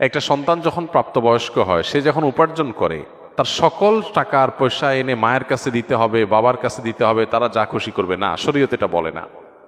একটা সন্তান যখন প্রাপ্তবয়স্ক হয়, সে যখন উপার্জন করে, তার সকল টাকার পয়সা এনে মায়ের কাছে দিতে হবে, বাবার কাছে দিতে হবে, তারা যা খুশি করবে। না, শরীয়ত এটা বলে না।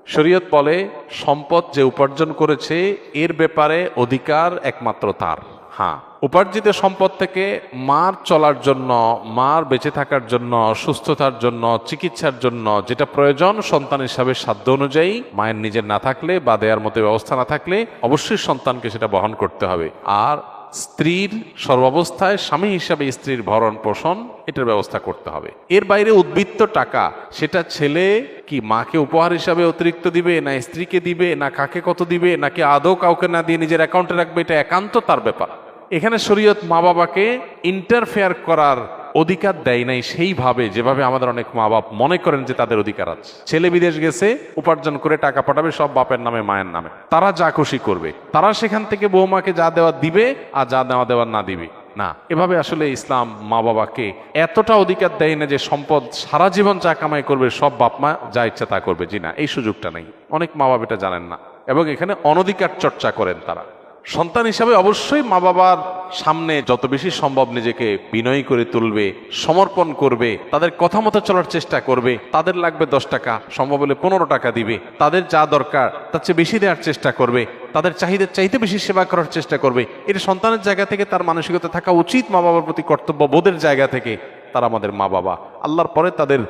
শরীয়ত বলে, সম্পদ যে উপার্জন করেছে, এর ব্যাপারে অধিকার একমাত্র তার। হ্যাঁ। উপার্জিত সম্পদ থেকে মার চলার জন্য, মার বেঁচে থাকার জন্য, সুস্থতার জন্য, চিকিৎসার জন্য যেটা প্রয়োজন সন্তান হিসাবে সাধ্য অনুযায়ী, মায়ের নিজের না থাকলে বা দেওয়ার মতো ব্যবস্থা না থাকলে অবশ্যই সন্তানকে সেটা বহন করতে হবে। আর স্ত্রীর সর্বাবস্থায় স্বামী হিসাবে স্ত্রীর ভরণ পোষণ, এটার ব্যবস্থা করতে হবে। এর বাইরে উদ্বৃত্ত টাকা, সেটা ছেলে কি মাকে উপহার হিসাবে অতিরিক্ত দিবে, না স্ত্রীকে দিবে, না কাকে কত দিবে, নাকি আদৌ কাউকে না দিয়ে নিজের অ্যাকাউন্টে রাখবে, এটা একান্ত তার ব্যাপার। এখানে শরীয়ত মা বাবাকে ইন্টারফেয়ার করার অধিকার দেয় নাই সেইভাবে, যেভাবে আমাদের অনেক মা বাপ মনে করেন যে তাদের অধিকার আছে। ছেলে বিদেশ গেছে, উপার্জন করে টাকা পাঠাবে, সব বাপের নামে, মায়ের নামে। তারা যা খুশি করবে। তারা সেখান থেকে বৌমাকে যা দেওয়া দিবে আর যা দেওয়া দেওয়ার না দিবে। না, এভাবে আসলে ইসলাম মা বাবাকে এতটা অধিকার দেয় না যে সম্পদ সারা জীবন যা কামাই করবে, সব বাপ মা যা ইচ্ছা তা করবে। জি না, এই সুযোগটা নেই। অনেক মা বাপ এটা জানেন না। এবং এখানে অনধিকার চর্চা করেন তারা। সন্তান হিসাবে অবশ্যই মা বাবার সামনে যত বেশি সম্ভব নিজেকে বিনয়ী করে তুলবে, সমর্পণ করবে, তাদের কথা মতো চলার চেষ্টা করবে, তাদের লাগবে দশ টাকা, সম্ভব হলে পনেরো টাকা দিবে, তাদের যা দরকার তার চেয়ে বেশি দেওয়ার চেষ্টা করবে, তাদের চাহিদার চাইতে বেশি সেবা করার চেষ্টা করবে। এটা সন্তানের জায়গা থেকে তার মানসিকতা থাকা উচিত মা বাবার প্রতি কর্তব্য বোধের জায়গা থেকে, তারা আমাদের মা বাবা। আল্লাহর পরে তাদের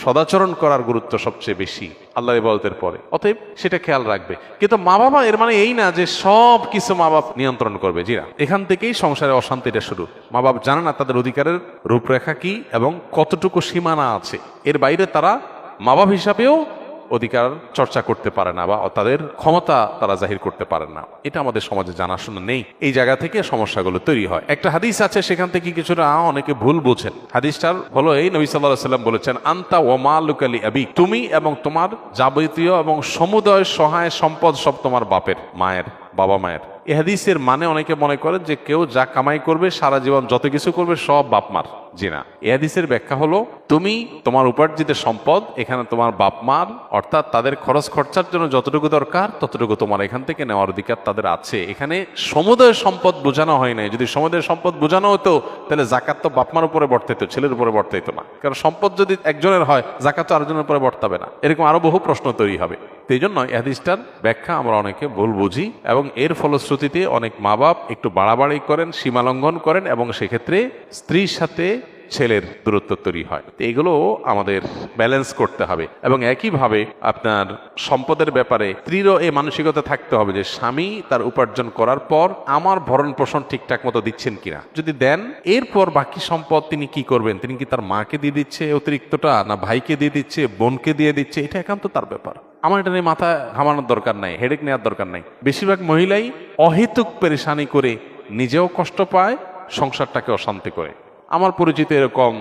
সদাচরণ করার গুরুত্ব সবচেয়ে বেশি আল্লাহ ইবাদতের পরে। অতএব সেটা খেয়াল রাখবে। কিন্তু মা বাবা এর মানে এই না যে সব কিছু মা বাপ নিয়ন্ত্রণ করবে। জিরা এখান থেকেই সংসারে অশান্তিটা শুরু। মা বাপ জানে না তাদের অধিকারের রূপরেখা কি এবং কতটুকু সীমানা আছে। এর বাইরে তারা মা বাপ হিসাবেও অধিকার চর্চা করতে পারে না বা তাদের ক্ষমতা তারা জাহির করতে পারে না। এটা আমাদের সমাজে জানাশোনা নেই। এই জায়গা থেকে সমস্যাগুলো তৈরি হয়। একটা হাদিস আছে, সেখান থেকে কিছুটা অনেকে ভুল বুঝেন। হাদিসটার হলো এই, নবী সাল্লাহ সাল্লাম বলেছেন, আন্তা ওমা আলী আবি, তুমি এবং তোমার যাবতীয় এবং সমুদয় সহায় সম্পদ সব তোমার বাপের, মায়ের। বাবা মায়ের। এ হাদিসের মানে অনেকে মনে করে যে কেউ যা কামাই করবে, সারা জীবন যত কিছু করবে, সব বাপ মার জি না এ হাদিসের ব্যাখ্যা হলো, তুমি তোমার উপার্জিত সম্পদ, এখানে তোমার বাপ মার, অর্থাৎ তাদের খরচ খরচার জন্য যতটুকু দরকার, ততটুকু তোমার এখান থেকে নেওয়ার অধিকার তাদের আছে। এখানে সমুদয় সম্পদ বোঝানো হয় নাই। যদি সমুদয় সম্পদ বোঝানো হতো, তাহলে জাকাত তো বাপমার উপরে বর্তাইতো, ছেলের উপরে বর্তাইতো না। কারণ সম্পদ যদি একজনের হয়, জাকাত তো আরেকজনের উপরে বর্তাবে না। এরকম আরও বহু প্রশ্ন তৈরি হবে। সেই জন্য হাদিসটার ব্যাখ্যা আমরা অনেকে ভুল বুঝি এবং এর ফলশ্রুতিতে অনেক মা বাপ একটু বাড়াবাড়ি করেন সীমালঙ্ঘন করেন এবং সেক্ষেত্রে স্ত্রীর সাথে ছেলের দূরত্ব তৈরি হয়। এগুলো আমাদের ব্যালেন্স করতে হবে এবং একইভাবে আপনার সম্পদের ব্যাপারে স্ত্রীরও এই মানসিকতা থাকতে হবে যে স্বামী তার উপার্জন করার পর আমার ভরণ পোষণ ঠিকঠাক মতো দিচ্ছেন কিনা। যদি দেন, এরপর বাকি সম্পদ তিনি কি করবেন? তিনি কি তার মাকে দিয়ে দিচ্ছে অতিরিক্তটা, না ভাইকে দিয়ে দিচ্ছে, বোনকে দিয়ে দিচ্ছে? এটা একান্ত তার ব্যাপার। আমার এটা নিয়ে মাথা ঘামানোর দরকার নাই হেডেক নেওয়ার দরকার নাই। বেশিরভাগ মহিলাই অহেতুক পেরেশানি করে নিজেও কষ্ট পায়, সংসারটাকে অশান্তি করে। আমার পরিচিত এরকম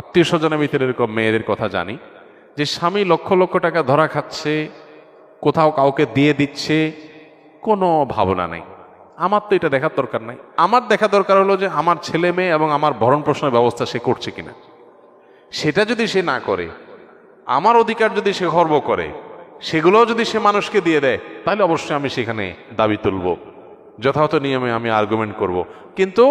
আত্মীয় স্বজনের ভিতরে এরকম মেয়েদের কথা জানি, যে স্বামী লক্ষ লক্ষ টাকা ধরা খাচ্ছে, কোথাও কাউকে দিয়ে দিচ্ছে, কোনো ভাবনা নেই। আমার তো এটা দেখার দরকার নাই। আমার দেখা দরকার হলো যে আমার ছেলে মেয়ে এবং আমার ভরণ পোষণের ব্যবস্থা সে করছে কিনা। সেটা যদি সে না করে, আমার অধিকার যদি সে গর্ব করে সেগুলোও যদি সে মানুষকে দিয়ে দেয়, তাহলে অবশ্যই আমি সেখানে দাবি তুলব। যথাযথ নিয়মে আমি আর্গুমেন্ট করব। কিন্তু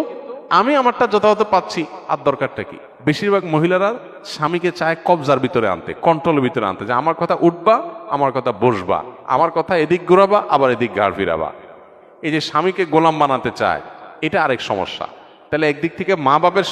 আমি আমারটা যথাযথ পাচ্ছি, আর দরকারটা কি? বেশিরভাগ মহিলারা স্বামীকে চায় কবজার ভিতরে আনতে কন্ট্রোলের ভিতরে আনতে, যে আমার কথা উঠবা, আমার কথা বসবা, আমার কথা এদিক ঘুরাবা, আবার এদিক গাড় ফিরাবা। এই যে স্বামীকে গোলাম বানাতে চায়, এটা আরেক সমস্যা। তাহলে একদিক থেকে মা বাপের